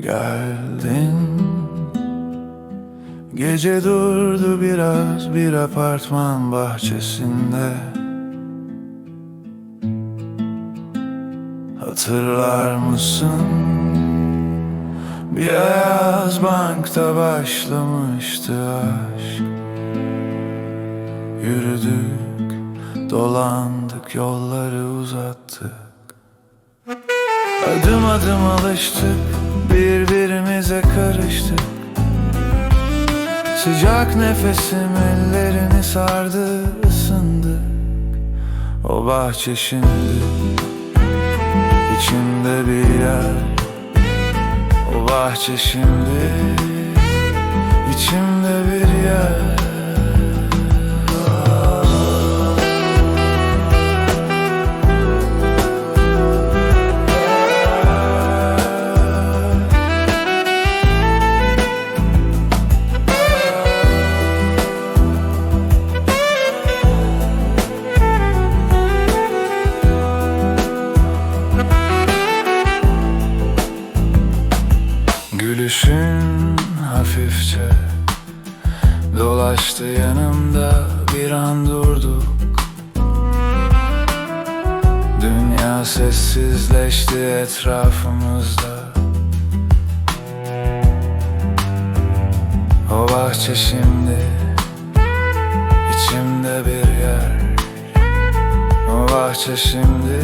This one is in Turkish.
geldin. Gece durdu biraz bir apartman bahçesinde. Hatırlar mısın? Bir beyaz bankta başlamıştı aşk. Yürüdük, dolandık, yolları uzattık. Adım adım alıştık, birbirimize karıştık. Sıcak nefesim ellerini sardı, ısındı. O bahçe şimdi içimde bir yer. O bahçe şimdi içimde bir yer Gülüşün hafifçe Dolaştı yanımda bir an durduk. Dünya sessizleşti etrafımızda. O bahçe şimdi içimde bir yer. O bahçe şimdi